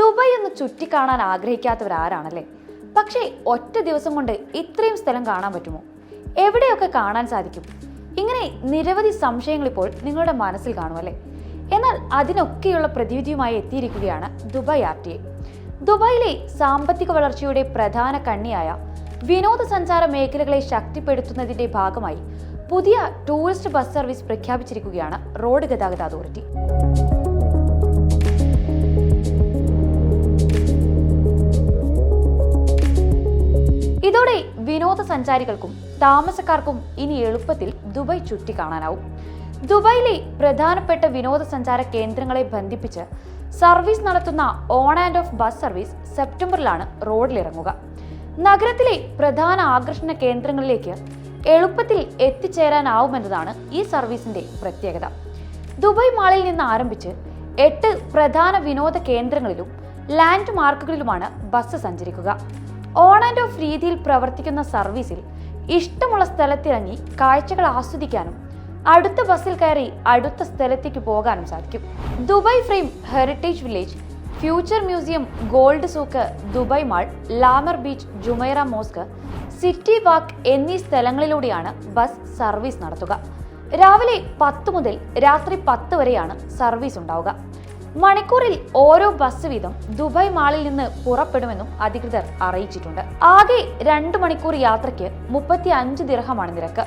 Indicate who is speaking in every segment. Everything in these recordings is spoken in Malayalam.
Speaker 1: ദുബായ് ഒന്ന് ചുറ്റിക്കാണാൻ ആഗ്രഹിക്കാത്തവരാരാണല്ലേ? പക്ഷേ ഒറ്റ ദിവസം കൊണ്ട് ഇത്രയും സ്ഥലം കാണാൻ പറ്റുമോ? എവിടെയൊക്കെ കാണാൻ സാധിക്കും? ഇങ്ങനെ നിരവധി സംശയങ്ങൾ ഇപ്പോൾ നിങ്ങളുടെ മനസ്സിൽ കാണുമല്ലേ? എന്നാൽ അതിനൊക്കെയുള്ള പ്രതിവിധിയുമായി എത്തിയിരിക്കുകയാണ് ദുബായ് ആർ ടി എ. ദുബായിലെ സാമ്പത്തിക വളർച്ചയുടെ പ്രധാന കണ്ണിയായ വിനോദസഞ്ചാര മേഖലകളെ ശക്തിപ്പെടുത്തുന്നതിന്റെ ഭാഗമായി പുതിയ ടൂറിസ്റ്റ് ബസ് സർവീസ് പ്രഖ്യാപിച്ചിരിക്കുകയാണ് റോഡ് ഗതാഗത അതോറിറ്റി. വിനോദസഞ്ചാരികൾക്കും താമസക്കാർക്കും ഇനി എളുപ്പത്തിൽ ദുബായ് ചുറ്റിക്കാണാനാവും. ദുബായിലെ പ്രധാനപ്പെട്ട വിനോദസഞ്ചാര കേന്ദ്രങ്ങളെ ബന്ധിപ്പിച്ച് സർവീസ് നടത്തുന്ന on and off bus service സെപ്റ്റംബറിലാണ് റോഡിലിറങ്ങുക. നഗരത്തിലെ പ്രധാന ആകർഷണ കേന്ദ്രങ്ങളിലേക്ക് എളുപ്പത്തിൽ എത്തിച്ചേരാനാവുമെന്നതാണ് ഈ സർവീസിന്റെ പ്രത്യേകത. ദുബായ് മാളിൽ നിന്ന് ആരംഭിച്ച് എട്ട് പ്രധാന വിനോദ കേന്ദ്രങ്ങളിലും ലാൻഡ് മാർക്കുകളിലുമാണ് ബസ് സഞ്ചരിക്കുക. ഓൺ ആൻഡ് രീതിയിൽ പ്രവർത്തിക്കുന്ന സർവീസിൽ ഇഷ്ടമുള്ള സ്ഥലത്തിറങ്ങി കാഴ്ചകൾ ആസ്വദിക്കാനും അടുത്ത ബസ്സിൽ കയറി അടുത്ത സ്ഥലത്തേക്ക് പോകാനും സാധിക്കും. Dubai frame heritage village future museum gold souk Dubai mall La Mer beach Jumeirah mosque city walk എന്നീ സ്ഥലങ്ങളിലൂടെയാണ് ബസ് സർവീസ് നടത്തുക. രാവിലെ പത്ത് മുതൽ രാത്രി പത്ത് വരെയാണ് സർവീസ് ഉണ്ടാവുക. മണിക്കൂറിൽ ഓരോ ബസ് വീതം ദുബായ് മാളിൽ നിന്ന് പുറപ്പെടുമെന്നും അധികൃതർ അറിയിച്ചിട്ടുണ്ട്. ആകെ രണ്ട് മണിക്കൂർ യാത്രയ്ക്ക് മുപ്പത്തി അഞ്ച് ദിർഹമാണ് നിരക്ക്.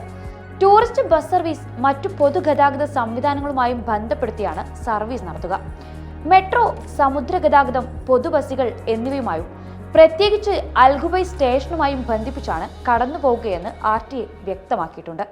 Speaker 1: ടൂറിസ്റ്റ് ബസ് സർവീസ് മറ്റു പൊതുഗതാഗത സംവിധാനങ്ങളുമായും ബന്ധപ്പെടുത്തിയാണ് സർവീസ് നടത്തുക. മെട്രോ സമുദ്ര ഗതാഗതം പൊതുബസുകൾ എന്നിവയുമായും പ്രത്യേകിച്ച് അൽഗുബൈ സ്റ്റേഷനുമായും ബന്ധിപ്പിച്ചാണ് കടന്നു പോകുകയെന്ന് ആർ ടി വ്യക്തമാക്കിയിട്ടുണ്ട്.